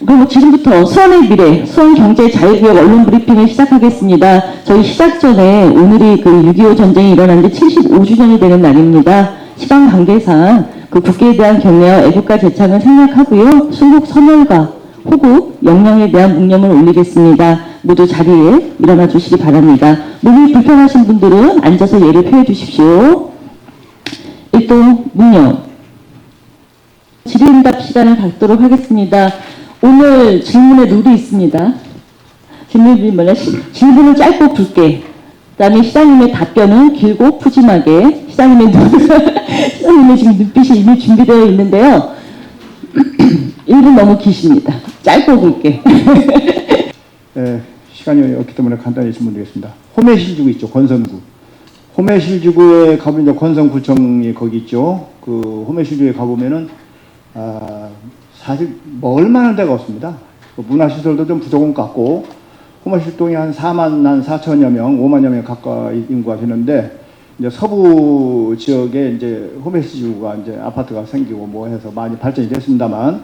그리고 지금부터 수원의 미래, 수원경제자유구역 언론 브리핑을 시작하겠습니다. 저희 시작 전에 오늘이 그 6.25 전쟁이 일어난 지 75주년이 되는 날입니다. 시간 관계상 그 국기에 대한 경례와 애국가 제창을 생략하고요. 순국 선열과 호국, 영령에 대한 묵념을 올리겠습니다. 모두 자리에 일어나 주시기 바랍니다. 몸이 불편하신 분들은 앉아서 예를 표해 주십시오. 일동 묵념. 질의응답 시간을 갖도록 하겠습니다. 오늘 질문에 룰이 있습니다. 질문이 뭐냐? 시- 질문은 짧고 굵게. 그다음에 시장님의 답변은 길고 푸짐하게. 시장님의 눈, 시장님의 지금 눈빛이 이미 준비되어 있는데요. 1분 너무 기십니다. 짧고 굵게. 예, 시간이 없기 때문에 간단히 질문드리겠습니다. 호매실지구 있죠, 권선구. 호매실지구에 가보면 권선구청이 거기 있죠. 그 호매실지구에 가보면은 아, 사실 먹을 만한 데가 없습니다. 그 문화시설도 좀 부족한 것 같고 호매실동이 한 4만 한 4천여 명, 5만여 명 가까이 인구가 되는데 이제 서부 지역에 이제 호매실지구가 이제 아파트가 생기고 뭐 해서 많이 발전이 됐습니다만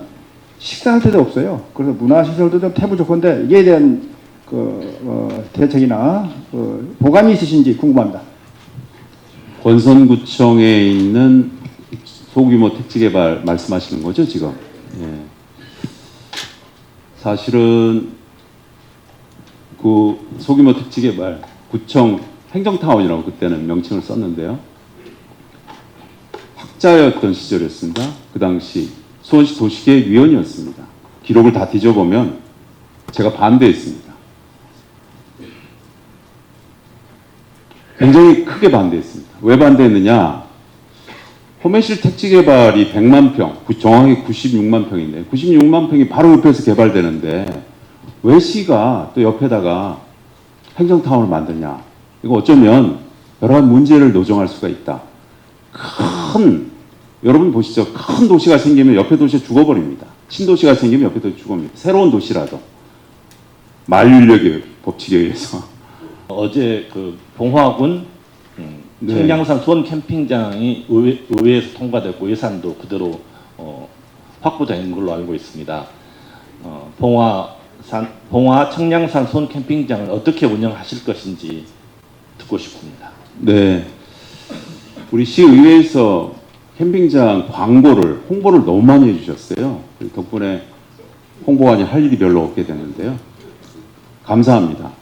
식사할 데도 없어요. 그래서 문화시설도 좀 태부족한데 이에 대한 그 어, 대책이나 그 보관이 있으신지 궁금합니다. 권선구청에 있는 소규모 택지 개발 말씀하시는 거죠, 지금? 예. 사실은 그 소규모 택지 개발 구청 행정타운이라고 그때는 명칭을 썼는데요. 학자였던 시절이었습니다. 그 당시 수원시 도시계획 위원이었습니다. 기록을 다 뒤져보면 제가 반대했습니다. 굉장히 크게 반대했습니다. 왜 반대했느냐? 호매실 택지 개발이 100만 평, 구- 정확히 96만 평인데 96만 평이 바로 옆에서 개발되는데 왜 시가 또 옆에다가 행정타운을 만드냐? 이거 어쩌면 여러 가지 문제를 노정할 수가 있다. 큰 여러분 보시죠. 큰 도시가 생기면 옆에 도시가 죽어버립니다. 신도시가 생기면 옆에 도시 죽어버립니다. 새로운 도시라도 만윤력의 법칙에 의해서 어제 그 봉화군 음, 네. 청량산 수원 캠핑장이 의회, 의회에서 통과됐고 예산도 그대로 어, 확보된 걸로 알고 있습니다. 어, 봉화산 봉화 청량산 수원 캠핑장을 어떻게 운영하실 것인지 듣고 싶습니다. 네. 우리 시의회에서 캠핑장 광고를, 홍보를 너무 많이 해주셨어요. 그 덕분에 홍보관이 할 일이 별로 없게 되는데요. 감사합니다.